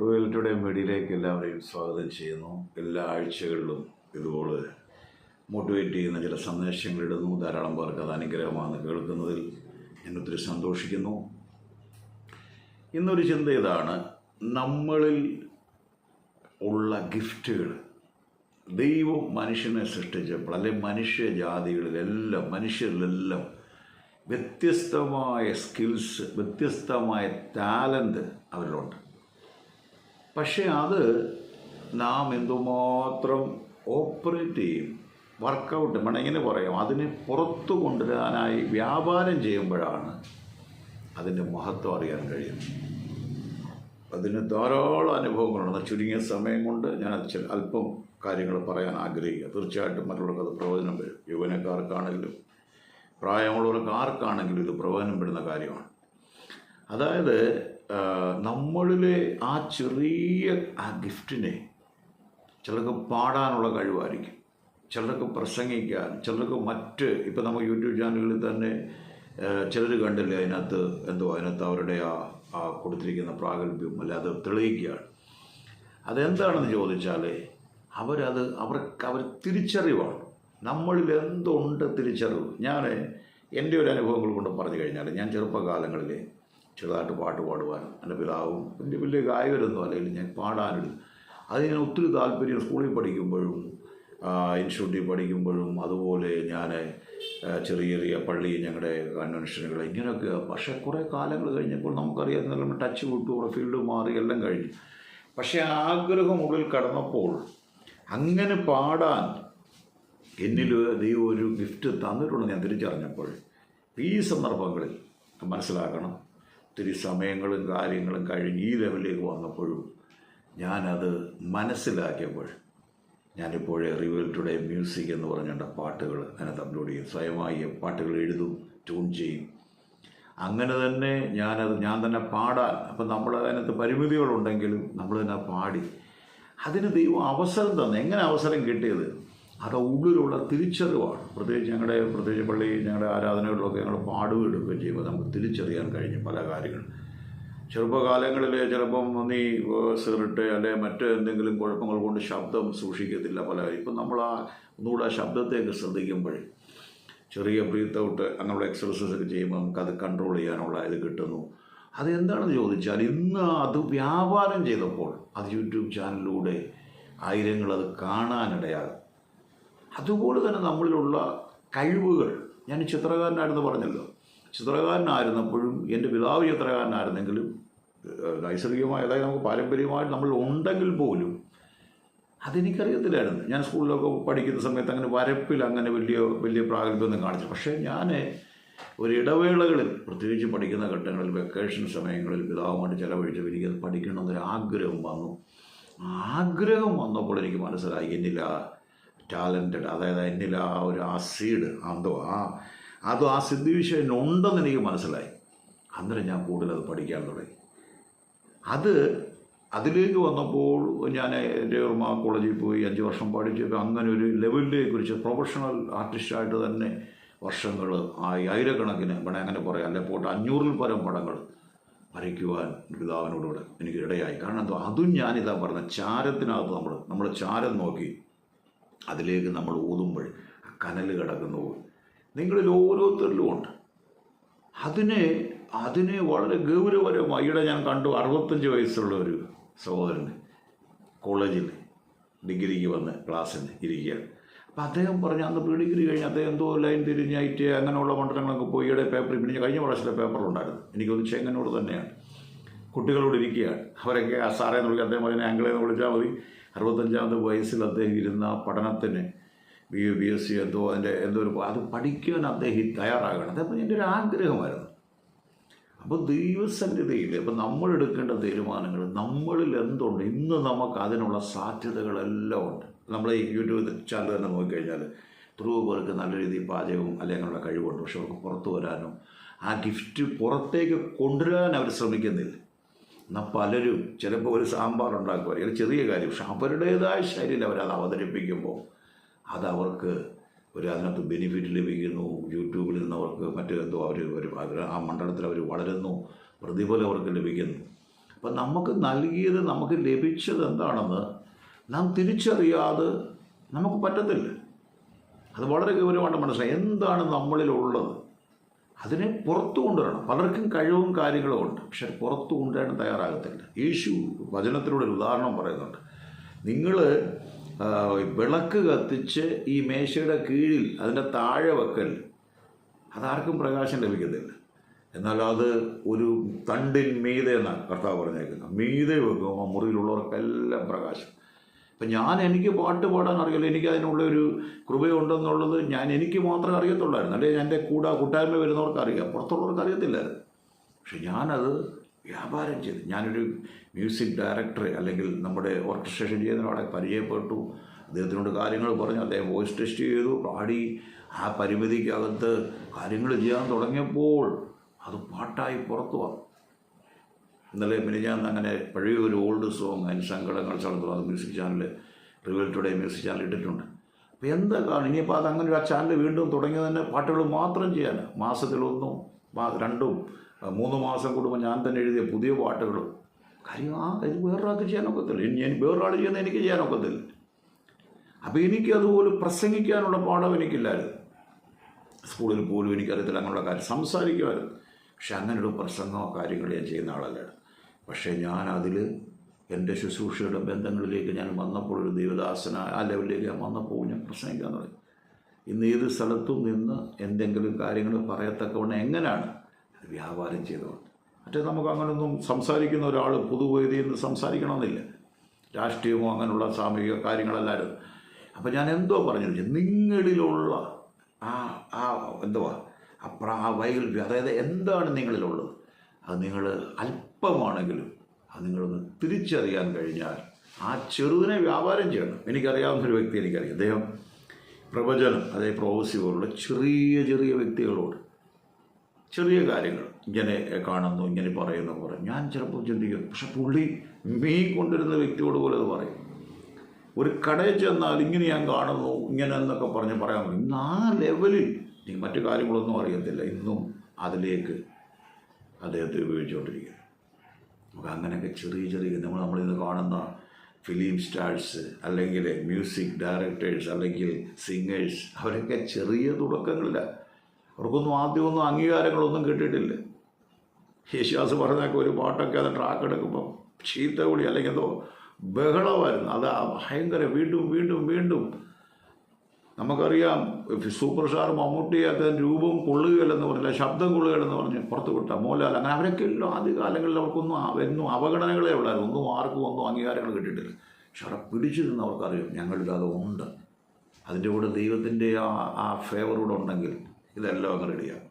റോയൽറ്റിയുടെ മീഡിയയിലേക്ക് എല്ലാവരെയും സ്വാഗതം ചെയ്യുന്നു. എല്ലാ ആഴ്ചകളിലും ഇതുപോലെ മോട്ടിവേറ്റ് ചെയ്യുന്ന ചില സന്ദേശങ്ങൾ ഇടുന്നു. ധാരാളം പേർക്ക് അത് അനുഗ്രഹമാണ് കേൾക്കുന്നതിൽ ഞാൻ ഒത്തിരി സന്തോഷിക്കുന്നു. ഇന്നൊരു ചിന്ത ഇതാണ്. നമ്മളിൽ ഉള്ള ഗിഫ്റ്റുകൾ ദൈവം മനുഷ്യനെ സൃഷ്ടിച്ചപ്പോൾ അല്ലെങ്കിൽ മനുഷ്യജാതികളിലെല്ലാം മനുഷ്യരിലെല്ലാം വ്യത്യസ്തമായ സ്കിൽസ് വ്യത്യസ്തമായ ടാലന്റ് അവരിലുണ്ട്. പക്ഷേ അത് നാം എന്തുമാത്രം ഓപ്പറേറ്റ് ചെയ്യും വർക്കൗട്ട് മണങ്ങനെ പറയാം? അതിനെ പുറത്തു കൊണ്ടുവരാനായി വ്യാപാരം ചെയ്യുമ്പോഴാണ് അതിന്റെ മഹത്വം അറിയാൻ കഴിയുന്നത്. അതിന് ധാരാളം അനുഭവങ്ങളുണ്ട്. ചുരുങ്ങിയ സമയം കൊണ്ട് ഞാൻ അല്പം കാര്യങ്ങൾ പറയാൻ ആഗ്രഹിക്കുക. തീർച്ചയായിട്ടും മറ്റുള്ളവർക്ക് അത് പ്രയോജനം വരും. യുവനക്കാർക്കാണെങ്കിലും പ്രായമുള്ളവർക്ക് ആർക്കാണെങ്കിലും ഇത് പ്രയോജനം പെടുന്ന കാര്യമാണ്. അതായത് നമ്മളിലെ ആ ചെറിയ ആ ഗിഫ്റ്റിനെ ചിലർക്ക് പാടാനുള്ള കഴിവായിരിക്കും. ചിലർക്ക് പ്രസംഗിക്കാൻ ചിലർക്ക് മറ്റ് ഇപ്പം നമ്മൾ യൂട്യൂബ് ചാനലിൽ തന്നെ ചിലർ കണ്ടില്ലേ അതിനകത്ത് എന്തോ അതിനകത്ത് അവരുടെ ആ ആ കൊടുത്തിരിക്കുന്ന പ്രാഗൽഭ്യം അല്ല അത് തെളിയിക്കുകയാണ്. അതെന്താണെന്ന് ചോദിച്ചാൽ അവരത് അവർക്ക് അവർ തിരിച്ചറിവാണ്. നമ്മളിൽ എന്തുണ്ട് തിരിച്ചറിവ്? ഞാൻ എന്റെ ഒരു അനുഭവങ്ങൾ കൊണ്ട് പറഞ്ഞു കഴിഞ്ഞാൽ ഞാൻ ചെറുപ്പകാലങ്ങളിൽ ചെറുതായിട്ട് പാട്ട് പാടുവാൻ എന്റെ പിതാവും വലിയ വലിയ ഗായകരൊന്നും അല്ലെങ്കിൽ ഞാൻ പാടാനൊരു അത് ഞാൻ ഒത്തിരി താല്പര്യം സ്കൂളിൽ പഠിക്കുമ്പോഴും ഇൻസ്റ്റിറ്റ്യൂട്ടിൽ പഠിക്കുമ്പോഴും അതുപോലെ ഞാൻ ചെറിയ ചെറിയ പള്ളി ഞങ്ങളുടെ കൺവെൻഷനുകൾ ഇങ്ങനെയൊക്കെ. പക്ഷേ കുറേ കാലങ്ങൾ കഴിഞ്ഞപ്പോൾ നമുക്കറിയാം നല്ല ടച്ച് വിട്ടു കുറേ ഫീൽഡ് മാറി എല്ലാം കഴിഞ്ഞു. പക്ഷേ ആഗ്രഹം ഉള്ളിൽ കടന്നപ്പോൾ അങ്ങനെ പാടാൻ എന്നിൽ ദൈവം ഒരു ഗിഫ്റ്റ് തന്നിട്ടുണ്ട് ഞാൻ തിരിച്ചറിഞ്ഞപ്പോൾ ഈ സന്ദർഭങ്ങളിൽ മനസ്സിലാക്കണം ഒത്തിരി സമയങ്ങളും കാര്യങ്ങളും കഴിഞ്ഞ് ഈ ലെവലിലേക്ക് വന്നപ്പോഴും ഞാനത് മനസ്സിലാക്കിയപ്പോൾ ഞാനിപ്പോഴേ റിവൽ ടുഡേ മ്യൂസിക് എന്ന് പറഞ്ഞിട്ട് പാട്ടുകൾ അതിനകത്ത് അപ്ലോഡ് ചെയ്യും. സ്വയമായി പാട്ടുകൾ എഴുതും ട്യൂൺ ചെയ്യും. അങ്ങനെ തന്നെ ഞാനത് ഞാൻ തന്നെ പാടാൻ അപ്പം നമ്മൾ അതിനകത്ത് പരിമിതികളുണ്ടെങ്കിലും നമ്മൾ തന്നെ പാടി. അതിന് ദൈവം അവസരം തന്നെ. എങ്ങനെ അവസരം കിട്ടിയത്? അത് ഉള്ളിലുള്ള തിരിച്ചറിവാണ്. പ്രത്യേകിച്ച് ഞങ്ങളുടെ പ്രത്യേകിച്ച് പള്ളി ഞങ്ങളുടെ ആരാധനകളിലൊക്കെ ഞങ്ങൾ പാടുകയെടുക്കുകയും ചെയ്യുമ്പോൾ നമുക്ക് തിരിച്ചറിയാൻ കഴിഞ്ഞു പല കാര്യങ്ങളും. ചെറുപ്പകാലങ്ങളിൽ ചിലപ്പം നീ സിഗരറ്റ് അല്ലെ മറ്റ് എന്തെങ്കിലും കുഴപ്പങ്ങൾ കൊണ്ട് ശബ്ദം സൂക്ഷിക്കത്തില്ല പല ഇപ്പം നമ്മൾ ആ ഒന്നുകൂടെ ആ ശബ്ദത്തെയൊക്കെ ശ്രദ്ധിക്കുമ്പോൾ ചെറിയ ബ്രീത്ത് ഔട്ട് അങ്ങനെയുള്ള എക്സസൈസ് ഒക്കെ ചെയ്യുമ്പോൾ നമുക്കത് കൺട്രോൾ ചെയ്യാനുള്ള ഇത് കിട്ടുന്നു. അതെന്താണെന്ന് ചോദിച്ചാൽ ഇന്ന് അത് വ്യാപാരം ചെയ്തപ്പോൾ അത് യൂട്യൂബ് ചാനലിലൂടെ ആയിരങ്ങൾ അത് കാണാനിടയാകും. അതുപോലെ തന്നെ നമ്മളിലുള്ള കഴിവുകൾ. ഞാൻ ചിത്രകാരനായിരുന്നു പറഞ്ഞല്ലോ. ചിത്രകാരനായിരുന്നപ്പോഴും എന്റെ പിതാവ് ചിത്രകാരനായിരുന്നെങ്കിലും നൈസർഗികമായ അതായത് നമുക്ക് പാരമ്പര്യമായിട്ട് നമ്മൾ ഉണ്ടെങ്കിൽ പോലും അതെനിക്കറിയത്തില്ലായിരുന്നു. ഞാൻ സ്കൂളിലൊക്കെ പഠിക്കുന്ന സമയത്ത് അങ്ങനെ വരപ്പിൽ അങ്ങനെ വലിയ വലിയ പ്രാഗൽഭ്യമൊന്നും കാണിച്ചു പക്ഷേ ഞാൻ ഒരു ഇടവേളകളിൽ പ്രത്യേകിച്ച് പഠിക്കുന്ന ഘട്ടങ്ങളിൽ വെക്കേഷൻ സമയങ്ങളിൽ പിതാവുമായിട്ട് ചിലവഴിച്ചപ്പോൾ എനിക്കത് പഠിക്കണമെന്നൊരു ആഗ്രഹം വന്നു ആഗ്രഹം വന്നപ്പോൾ എനിക്ക് മനസ്സിലായി എന്നിൽ ആ ടാലന്റഡ് അതായത് എന്നിൽ ആ ഒരു ആ സീഡ് എന്തോ ആ അതോ ആ സിദ്ധിവിഷയം ഉണ്ടെന്ന് എനിക്ക് മനസ്സിലായി. അന്നേരം ഞാൻ കൂടുതൽ അത് പഠിക്കാൻ തുടങ്ങി. അത് അതിലേക്ക് വന്നപ്പോൾ ഞാൻ എന്റെ കോളേജിൽ പോയി അഞ്ച് വർഷം പഠിച്ചപ്പോൾ അങ്ങനെ ഒരു ലെവലിലേക്ക് കുറിച്ച് പ്രൊഫഷണൽ ആർട്ടിസ്റ്റായിട്ട് തന്നെ വർഷങ്ങൾ ആയി. ആയിരക്കണക്കിന് വേണേ അങ്ങനെ പറയാം അല്ലെ പോട്ട് അഞ്ഞൂറിൽ പരം പടങ്ങൾ വരയ്ക്കുവാൻ പിതാവിനോടുകൂടെ എനിക്ക് ഇടയായി. കാരണം എന്തോ അതും ഞാനിതാ പറഞ്ഞ ചാരത്തിനകത്ത് നമ്മൾ നമ്മൾ ചാരം നോക്കി അതിലേക്ക് നമ്മൾ ഊതുമ്പോൾ കനൽ കിടക്കുന്നു നിങ്ങളിൽ ഓരോരുത്തരിലും ഉണ്ട്. അതിനെ അതിനെ വളരെ ഗൗരവപരമായി ഇവിടെ ഞാൻ കണ്ടു അറുപത്തഞ്ച് വയസ്സുള്ള ഒരു സഹോദരൻ കോളേജിൽ ഡിഗ്രിക്ക് വന്ന് ക്ലാസ്സിന് ഇരിക്കുകയാണ്. അപ്പം അദ്ദേഹം പറഞ്ഞു അന്ന് പ്രീ ഡിഗ്രി കഴിഞ്ഞ് അദ്ദേഹം എന്തോ ലൈൻ തിരിഞ്ഞായിട്ട് അങ്ങനെയുള്ള മണ്ഡലങ്ങളൊക്കെ പോയി. ഈയിടെ പേപ്പർ പിന്നെ കഴിഞ്ഞ പ്രാവശ്യത്തെ പേപ്പറിലുണ്ടായിരുന്നു എനിക്കൊന്ന് ചെങ്ങനോട് തന്നെയാണ്. കുട്ടികളോട് ഇരിക്കുകയാണ്. അവരൊക്കെ ആ സാറേ എന്ന് വിളിക്കുക അദ്ദേഹം അതിനെ ആംഗിളെ എന്ന് വിളിച്ചാൽ മതി. അറുപത്തഞ്ചാമത്തെ വയസ്സിൽ അദ്ദേഹം ഇരുന്ന ആ പഠനത്തിന് ബി ബി എസ് സി എന്തോ അതിന്റെ എന്തോ ഒരു അത് പഠിക്കാൻ അദ്ദേഹം തയ്യാറാകണം. അതപ്പോൾ എന്റെ ഒരു ആഗ്രഹമായിരുന്നു. അപ്പോൾ ദൈവസന്നിധിയിൽ അപ്പോൾ നമ്മൾ എടുക്കേണ്ട തീരുമാനങ്ങൾ നമ്മളിൽ എന്തുണ്ട്? ഇന്ന് നമുക്ക് അതിനുള്ള സാധ്യതകളെല്ലാം ഉണ്ട്. നമ്മൾ ഈ യൂട്യൂബ് ചാനൽ തന്നെ നോക്കിക്കഴിഞ്ഞാൽ എത്രയോ പേർക്ക് നല്ല രീതിയിൽ പാചകവും അല്ലെങ്കിൽ അങ്ങനെയുള്ള കഴിവുണ്ട്. പക്ഷെ അവർക്ക് പുറത്തു വരാനും ആ ഗിഫ്റ്റ് പുറത്തേക്ക് കൊണ്ടുവരാൻ അവർ ശ്രമിക്കുന്നില്ല. എന്നാൽ പലരും ചിലപ്പോൾ ഒരു സാമ്പാർ ഉണ്ടാക്കുമായിരിക്കും ചെറിയ കാര്യം. പക്ഷെ അവരുടേതായ ശൈലിയിൽ അവരത് അവതരിപ്പിക്കുമ്പോൾ അത് അവർക്ക് ഒരു അതിനകത്ത് ബെനിഫിറ്റ് ലഭിക്കുന്നു. യൂട്യൂബിൽ നിന്ന് അവർക്ക് മറ്റു എന്തോ അവർ അവർ ആ മണ്ഡലത്തിൽ അവർ വളരുന്നു. പ്രതിഫലം അവർക്ക് ലഭിക്കുന്നു. അപ്പം നമുക്ക് നൽകിയത് നമുക്ക് ലഭിച്ചത് എന്താണെന്ന് നാം തിരിച്ചറിയാതെ നമുക്ക് പറ്റത്തില്ല. അത് വളരെ ഗൗരവമായിട്ട് മനസ്സിലായി. എന്താണ് നമ്മളിലുള്ളത്? അതിനെ പുറത്തു കൊണ്ടുവരണം. പലർക്കും കഴിവും കാര്യങ്ങളും ഉണ്ട്. പക്ഷെ പുറത്തു കൊണ്ടുവരാൻ തയ്യാറാകത്തില്ല. യേശു വചനത്തിലൂടെ ഒരു ഉദാഹരണം പറയുന്നുണ്ട്. നിങ്ങൾ വിളക്ക് കത്തിച്ച് ഈ മേശയുടെ കീഴിൽ അതിന്റെ താഴെ വെക്കൽ അതാർക്കും പ്രകാശം ലഭിക്കത്തില്ല. എന്നാൽ അത് ഒരു തണ്ടിൻ മീതെ എന്നാണ് കർത്താവ് പറഞ്ഞേക്കുന്നത്. മീതെ വെക്കുമ്പോൾ മുറിയിലുള്ളവർക്കെല്ലാം പ്രകാശം. ഇപ്പം ഞാൻ എനിക്ക് പാട്ട് പാടാൻ അറിയില്ല. എനിക്ക് അതിനുള്ള ഒരു കൃപയുണ്ടെന്നുള്ളത് ഞാൻ എനിക്ക് മാത്രമേ അറിയത്തുള്ളായിരുന്നു. അല്ലെങ്കിൽ എന്റെ കൂടെ കൂട്ടായ്മ വരുന്നവർക്ക് അറിയാം. പുറത്തുള്ളവർക്ക് അറിയത്തില്ലായിരുന്നു. പക്ഷെ ഞാനത് വ്യാപാരം ചെയ്ത്. ഞാനൊരു മ്യൂസിക് ഡയറക്ടറെ അല്ലെങ്കിൽ നമ്മുടെ ഓർക്കസ്ട്രേഷൻ ചെയ്യുന്ന ഒരാളെ പരിചയപ്പെട്ടു. അദ്ദേഹത്തിനോട് കാര്യങ്ങൾ പറഞ്ഞു. അദ്ദേഹം വോയിസ് ടെസ്റ്റ് ചെയ്തു. പാടി ആ പരിമിതിക്കകത്ത് കാര്യങ്ങൾ ചെയ്യാൻ തുടങ്ങിയപ്പോൾ അത് പാട്ടായി പുറത്തു വന്നു ഇന്നലെ മിനിഞ്ഞാന്ന് അങ്ങനെ പഴയ ഒരു ഓൾഡ് സോങ് അതിന് സങ്കടങ്ങൾ ചടന്നു അത് music channel reveal today music channel ഇട്ടിട്ടുണ്ട്. അപ്പോൾ എന്താ കാണും ഇനിയിപ്പോൾ അത് അങ്ങനെ ഒരു ആ ചാനൽ വീണ്ടും തുടങ്ങി തന്നെ പാട്ടുകൾ മാത്രം ചെയ്യാൻ മാസത്തിലൊന്നും രണ്ടും മൂന്ന് മാസം കൂടുമ്പോൾ ഞാൻ തന്നെ എഴുതിയ പുതിയ പാട്ടുകളും കാര്യം ആ ഇത് വേറൊരാൾക്ക് ചെയ്യാനൊക്കത്തില്ല ഞാൻ വേറൊരാൾ ചെയ്യുന്ന എനിക്ക് ചെയ്യാനൊക്കത്തില്ല അപ്പോൾ എനിക്ക് അതുപോലെ പ്രസംഗിക്കാനുള്ള പാഠം എനിക്കില്ലായിരുന്നു. സ്കൂളിൽ പോലും എനിക്കറിയത്തില്ല അങ്ങനെയുള്ള കാര്യം. സംസാരിക്കുമായിരുന്നു. പക്ഷെ അങ്ങനെയുള്ള പ്രസംഗമോ കാര്യങ്ങളോ ഞാൻ ചെയ്യുന്ന ആളല്ലായിരുന്നു പക്ഷേ ഞാൻ അതിൽ എന്റെ ശുശ്രൂഷയുടെ ബന്ധങ്ങളിലേക്ക് ഞാൻ വന്നപ്പോൾ ഒരു ദൈവദാസന ആ ലെവലിലേക്ക് ഞാൻ വന്നപ്പോൾ ഞാൻ പ്രസംഗിക്കാൻ തുടങ്ങി ഇന്ന് ഏത് സ്ഥലത്തും നിന്ന് എന്തെങ്കിലും കാര്യങ്ങൾ പറയത്തക്കവണ്ണം എങ്ങനെയാണ് വ്യാപാരം ചെയ്തുകൊണ്ട് മറ്റേ നമുക്ക് അങ്ങനെയൊന്നും സംസാരിക്കുന്ന ഒരാൾ പൊതുവേദിയിൽ നിന്ന് സംസാരിക്കണമെന്നില്ല. രാഷ്ട്രീയമോ അങ്ങനെയുള്ള സാമൂഹിക കാര്യങ്ങളെല്ലാവരും അപ്പോൾ ഞാൻ എന്തോ പറഞ്ഞു. നിങ്ങളിലുള്ള ആ ആ എന്തുവാ? അപ്പുറം ആ വൈകല്യം അതായത് എന്താണ് നിങ്ങളിലുള്ളത്? അത് നിങ്ങൾ അല്പമാണെങ്കിലും അത് നിങ്ങളൊന്ന് തിരിച്ചറിയാൻ കഴിഞ്ഞാൽ ആ ചെറുതിനെ വ്യാപാരം ചെയ്യണം. എനിക്കറിയാവുന്ന ഒരു വ്യക്തി എനിക്കറിയാം. അദ്ദേഹം പ്രവചനം അതായത് പ്രോവസി പോലുള്ള ചെറിയ ചെറിയ വ്യക്തികളോട് ചെറിയ കാര്യങ്ങൾ ഇങ്ങനെ കാണുന്നു ഇങ്ങനെ പറയുന്നു പറയും. ഞാൻ ചിലപ്പോൾ ചിന്തിക്കുന്നു പക്ഷെ പുള്ളി മീ കൊണ്ടിരുന്ന വ്യക്തിയോട് പോലെ അത് പറയും. ഒരു കടയിൽ ചെന്നാൽ ഇങ്ങനെ ഞാൻ കാണുന്നു ഇങ്ങനെ എന്നൊക്കെ പറഞ്ഞ് പറയാൻ പറ്റും ഇന്ന് ആ ലെവലിൽ മറ്റു കാര്യങ്ങളൊന്നും അറിയത്തില്ല. ഇന്നും അതിലേക്ക് അദ്ദേഹത്തെ ഉപയോഗിച്ചുകൊണ്ടിരിക്കുക നമുക്ക് അങ്ങനെയൊക്കെ ചെറിയ ചെറിയ നമ്മൾ നമ്മളിന്ന് കാണുന്ന ഫിലിം സ്റ്റാർസ് അല്ലെങ്കിൽ മ്യൂസിക് ഡയറക്ടേഴ്സ് അല്ലെങ്കിൽ സിംഗേഴ്സ് അവരൊക്കെ ചെറിയ തുടക്കങ്ങളില്ല. അവർക്കൊന്നും ആദ്യമൊന്നും അംഗീകാരങ്ങളൊന്നും കിട്ടിയിട്ടില്ല. യേശുദാസ് പറഞ്ഞൊക്കെ ഒരു പാട്ടൊക്കെ അത് ട്രാക്ക് എടുക്കുമ്പോൾ ചീത്ത കൂടി അല്ലെങ്കിൽ എന്തോ ബഹളമായിരുന്നു. അത് ഭയങ്കര വീണ്ടും വീണ്ടും വീണ്ടും നമുക്കറിയാം സൂപ്പർ സ്റ്റാർ മമ്മൂട്ടിയൊക്കെ രൂപം കൊള്ളുകയല്ലെന്ന് പറഞ്ഞില്ല ശബ്ദം കൊള്ളുകയല്ലെന്ന് പറഞ്ഞ് പുറത്ത് വിട്ട മോഹൻലാൽ. അങ്ങനെ അവരൊക്കെ എല്ലാം ആദ്യ കാലങ്ങളിൽ അവർക്കൊന്നും എന്നും അവഗണനകളെ ഉള്ളായിരുന്നു. ഒന്നും ആർക്കും ഒന്നും അംഗീകാരങ്ങൾ കിട്ടിയിട്ടില്ല. പക്ഷെ അവിടെ പിടിച്ചു നിന്ന് അവർക്കറിയാം ഞങ്ങളുടെ അത് ഉണ്ട്. അതിന്റെ കൂടെ ദൈവത്തിന്റെ ആ ആ ഫേവർ കൂടെ ഉണ്ടെങ്കിൽ ഇതെല്ലാം അങ്ങ് റെഡിയാകും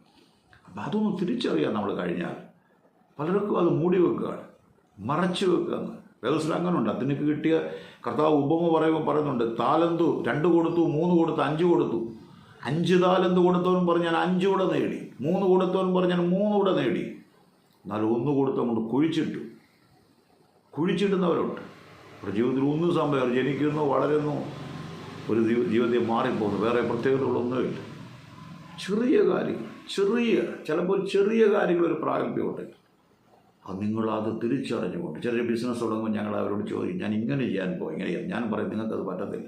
അപ്പം അതൊന്ന് തിരിച്ചറിയാം നമ്മൾ കഴിഞ്ഞാൽ പലർക്കും അത് മൂടി വെക്കുകയാണ് മറച്ചു വെക്കുകയാണ്. വ്യവസ്ഥ അങ്ങനെ ഉണ്ട് അതിനൊക്കെ കിട്ടിയ കർത്താവ് ഉപമ പറയുമ്പോൾ പറയുന്നുണ്ട് താലന്തു രണ്ട് കൊടുത്തു മൂന്ന് കൊടുത്തു അഞ്ച് കൊടുത്തു. അഞ്ച് താലന്ത് കൊടുത്തവനും പറഞ്ഞാൽ അഞ്ച് കൂടെ നേടി. മൂന്ന് കൊടുത്തവനും പറഞ്ഞാൽ മൂന്ന് കൂടെ നേടി. എന്നാൽ ഒന്ന് കൊടുത്തവൻ കൊണ്ട് കുഴിച്ചിട്ടു. കുഴിച്ചിട്ടുന്നവരുണ്ട് ഒരു ജീവിതത്തിൽ ഒന്നും സംഭവം ജനിക്കുന്നു വളരുന്നു. ഒരു ജീവിതത്തെ മാറിപ്പോകുന്നു. വേറെ പ്രത്യേകതകളൊന്നുമില്ല. ചെറിയ കാര്യങ്ങൾ ചെറിയ ചിലപ്പോൾ ചെറിയ കാര്യങ്ങൾ ഒരു പ്രാഗൽഭ്യമുണ്ട്. അത് നിങ്ങളത് തിരിച്ചറിഞ്ഞുകൊണ്ട് ചെറിയ ബിസിനസ് തുടങ്ങുമ്പോൾ ഞങ്ങൾ അവരോട് ചോദിക്കും ഞാൻ ഇങ്ങനെ ചെയ്യാൻ പോകും ഇങ്ങനെ ചെയ്യാം ഞാൻ പറയും നിങ്ങൾക്കത് പറ്റത്തില്ല.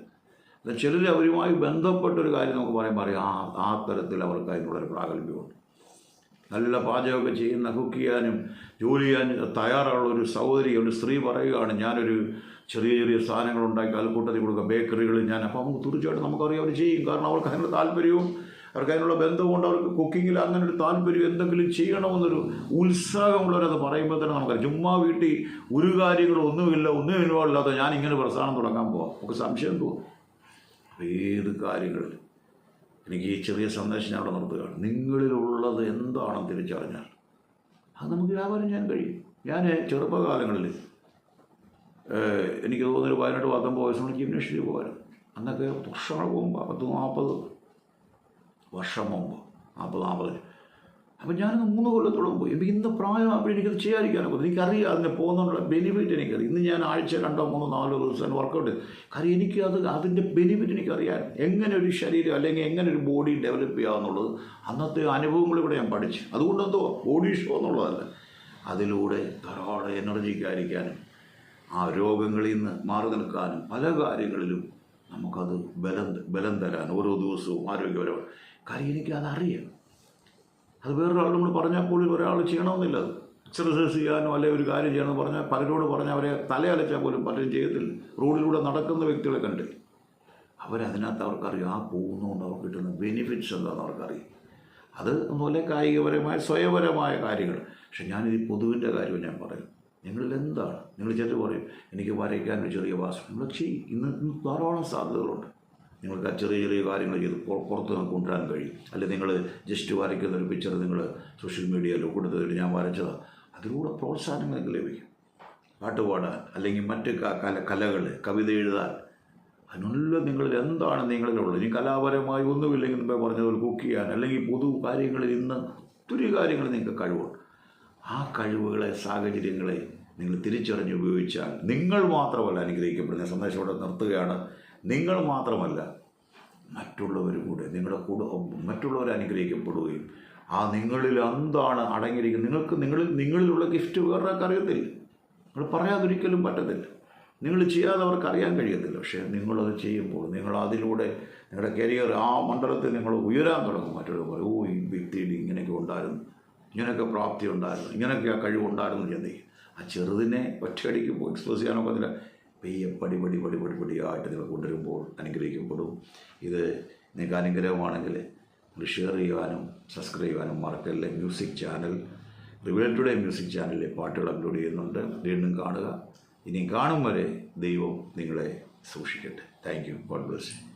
എന്നാൽ ചിലർ അവരുമായി ബന്ധപ്പെട്ടൊരു കാര്യം നമുക്ക് പറയുമ്പോൾ അറിയാം ആ ആ തരത്തിൽ അവർക്ക് അതിനുള്ളൊരു പ്രാഗൽഭ്യമുണ്ട്. നല്ല പാചകമൊക്കെ ചെയ്യുന്ന കുക്ക് ചെയ്യാനും ജോലി ചെയ്യാനും തയ്യാറുള്ള ഒരു സഹോദരി ഒരു സ്ത്രീ പറയുകയാണ് ഞാനൊരു ചെറിയ ചെറിയ സാധനങ്ങൾ ഉണ്ടാക്കി കൊടുക്കുക ബേക്കറികളിൽ ഞാൻ അപ്പോൾ നമുക്ക് തീർച്ചയായിട്ടും നമുക്കറിയാം അവർ ചെയ്യും കാരണം അവർക്ക് അതിനുള്ള താല്പര്യവും അവർക്ക് അതിനുള്ള ബന്ധമുണ്ട് അവർക്ക് കുക്കിങ്ങിൽ അങ്ങനെ ഒരു താല്പര്യം എന്തെങ്കിലും ചെയ്യണമെന്നൊരു ഉത്സാഹമുള്ളവരത് പറയുമ്പോൾ തന്നെ നമുക്ക് ചുമ്മാ വീട്ടിൽ ഒരു കാര്യങ്ങളും ഒന്നുമില്ല ഒന്നും ഇൻവോൾവില്ലാത്ത ഞാൻ ഇങ്ങനെ പ്രസ്ഥാനം തുടങ്ങാൻ പോവാം. നമുക്ക് സംശയം തോന്നും. ഏത് കാര്യങ്ങളിൽ എനിക്ക് ഈ ചെറിയ സന്ദേശം ഞാൻ അവിടെ നിർത്തുകയാണ്. നിങ്ങളിലുള്ളത് എന്താണെന്ന് തിരിച്ചറിഞ്ഞാൽ അത് നമുക്ക് വ്യാപാരം ചെയ്യാൻ കഴിയും. ഞാൻ ചെറുപ്പകാലങ്ങളിൽ എനിക്ക് തോന്നുന്നൊരു പതിനെട്ട് പത്തൊമ്പത് വയസ്സുകൊണ്ട് ജിംനേഷ്യത്തിൽ പോകാനും അന്നൊക്കെ വർഷങ്ങൾ പോകുമ്പോൾ പത്ത് നാൽപ്പത് വർഷം മുമ്പ് നാൽപ്പത് നാൽപ്പത് അപ്പം ഞാനിന്ന് മൂന്ന് കൊല്ലത്തോളം പോയി. എനിക്ക് ഇന്ന് പ്രായമാകുമ്പോൾ എനിക്കത് ചെയ്യാതിരിക്കാനൊക്കെ എനിക്കറിയാം അതിനെ പോകുന്നതിനുള്ള ബെനിഫിറ്റ് എനിക്കറിയാം. ഇന്ന് ഞാൻ ആഴ്ച രണ്ടോ മൂന്നോ നാലോ ദിവസം വർക്കൗട്ട് കാര്യം എനിക്ക് അത് അതിന്റെ ബെനിഫിറ്റ് എനിക്കറിയാം. എങ്ങനെ ഒരു ശരീരം അല്ലെങ്കിൽ എങ്ങനെ ഒരു ബോഡി ഡെവലപ്പ് ചെയ്യാമെന്നുള്ളത് അന്നത്തെ അനുഭവങ്ങളിലൂടെ ഞാൻ പഠിച്ചു. അതുകൊണ്ട് എന്തോ ബോഡി ഷോ എന്നുള്ളതല്ല. അതിലൂടെ ധാരാളം എനർജിക്കായിരിക്കാനും ആ രോഗങ്ങളിൽ നിന്ന് മാറി നിൽക്കാനും പല കാര്യങ്ങളിലും നമുക്കത് ബലം ബലം തരാൻ ഓരോ ദിവസവും ആരോഗ്യപരമായി. കാര്യം എനിക്ക് അതറിയാം അത് വേറൊരാൾ നമ്മൾ പറഞ്ഞാൽ പോലും ഒരാൾ ചെയ്യണമെന്നില്ല അത്. എക്സർസൈസ് ചെയ്യാനോ അല്ലെങ്കിൽ ഒരു കാര്യം ചെയ്യണമെന്ന് പറഞ്ഞാൽ പലരോട് പറഞ്ഞാൽ അവരെ തലയലച്ചാൽ പോലും പലരും ചെയ്യത്തില്ല. റോഡിലൂടെ നടക്കുന്ന വ്യക്തികളെ കണ്ടില്ല അവരതിനകത്ത് അവർക്കറിയാം ആ പോകുന്നതുകൊണ്ട് അവർക്ക് കിട്ടുന്ന ബെനിഫിറ്റ്സ് എന്താണെന്ന് അവർക്കറിയാം. അത് അതുപോലെ കായികപരമായ സ്വയപരമായ കാര്യങ്ങൾ. പക്ഷെ ഞാനിത് പൊതുവിന്റെ കാര്യം ഞാൻ പറയും. നിങ്ങളിൽ എന്താണ്? നിങ്ങൾ ചിലർ പറയും എനിക്ക് വരയ്ക്കാൻ ഒരു ചെറിയ വാസം നിങ്ങൾ ചെയ്യും ഇന്ന് ധാരാളം സാധ്യതകളുണ്ട്. നിങ്ങൾക്ക് ചെറിയ ചെറിയ കാര്യങ്ങൾ ചെയ്ത് പുറ- പുറത്ത് നിന്ന് കൊണ്ടുവരാൻ കഴിയും. അല്ലെങ്കിൽ നിങ്ങൾ ജസ്റ്റ് വരയ്ക്കുന്ന ഒരു പിക്ചർ നിങ്ങൾ സോഷ്യൽ മീഡിയയിലോ കൊടുത്തിട്ട് ഞാൻ വരച്ചത്. അതിലൂടെ പ്രോത്സാഹനം നിങ്ങൾക്ക് ലഭിക്കും. പാട്ട് പാടാൻ അല്ലെങ്കിൽ മറ്റ് കല കലകൾ കവിത എഴുതാൻ. അതിനുള്ള നിങ്ങളിൽ എന്താണ് നിങ്ങളിലുള്ളത്? ഇനി കലാപരമായി ഒന്നുമില്ലെങ്കിൽ മുമ്പേ പറഞ്ഞതുപോലെ കുക്ക് ചെയ്യാൻ അല്ലെങ്കിൽ പൊതു കാര്യങ്ങളിൽ ഇന്ന് ഒത്തിരി കാര്യങ്ങൾ നിങ്ങൾക്ക് കഴിവുണ്ട്. ആ കഴിവുകളെ സാഹചര്യങ്ങളെ നിങ്ങൾ തിരിച്ചറിഞ്ഞ് ഉപയോഗിച്ചാൽ നിങ്ങൾ മാത്രമല്ല അനുഗ്രഹിക്കപ്പെടുന്ന സന്ദേശം ഇവിടെ നിർത്തുകയാണ്. നിങ്ങൾ മാത്രമല്ല മറ്റുള്ളവരും കൂടെ നിങ്ങളുടെ കൂടെ മറ്റുള്ളവർ അനുഗ്രഹിക്കപ്പെടുകയും ആ നിങ്ങളിൽ എന്താണ് അടങ്ങിയിരിക്കുന്നത്? നിങ്ങൾക്ക് നിങ്ങളിൽ നിങ്ങളിലുള്ള ഗിഫ്റ്റ് വേറൊരാൾക്ക് അറിയത്തില്ല. നിങ്ങൾ പറയാതൊരിക്കലും പറ്റത്തില്ല. നിങ്ങൾ ചെയ്യാതെ അവർക്ക് അറിയാൻ കഴിയത്തില്ല. പക്ഷേ നിങ്ങളത് ചെയ്യുമ്പോൾ നിങ്ങൾ അതിലൂടെ നിങ്ങളുടെ കരിയർ ആ മണ്ഡലത്തിൽ നിങ്ങൾ ഉയരാൻ തുടങ്ങും. മറ്റുള്ളവർ പറയും ഓ ഈ വ്യക്തി ഇങ്ങനെയൊക്കെ ഉണ്ടായിരുന്നു. ഇങ്ങനെയൊക്കെ പ്രാപ്തി ഉണ്ടായിരുന്നു. ഇങ്ങനെയൊക്കെ ആ കഴിവുണ്ടായിരുന്നു. ചിന്തിക്കും ആ ചെറുതിനെ ഒറ്റയടിക്ക് എക്സ്പ്രസ് ചെയ്യാനൊക്കത്തില്ല. പെയ്യെ പടി പടി പടി പടി പടിയായിട്ട് നിങ്ങൾ കൊണ്ടുവരുമ്പോൾ അനുഗ്രഹിക്കപ്പെടും. ഇത് നിങ്ങൾക്ക് അനുഗ്രഹമാണെങ്കിൽ നിങ്ങൾ ഷെയർ ചെയ്യുവാനും സബ്സ്ക്രൈബ് ചെയ്യാനും മറക്കല്ലേ. Music channel reveal today music ചാനലിലെ പാട്ടുകൾ അപ്ലോഡ് ചെയ്യുന്നുണ്ട്. വീണ്ടും കാണുക. ഇനി കാണും വരെ ദൈവം നിങ്ങളെ സൂക്ഷിക്കട്ടെ. Thank you. God bless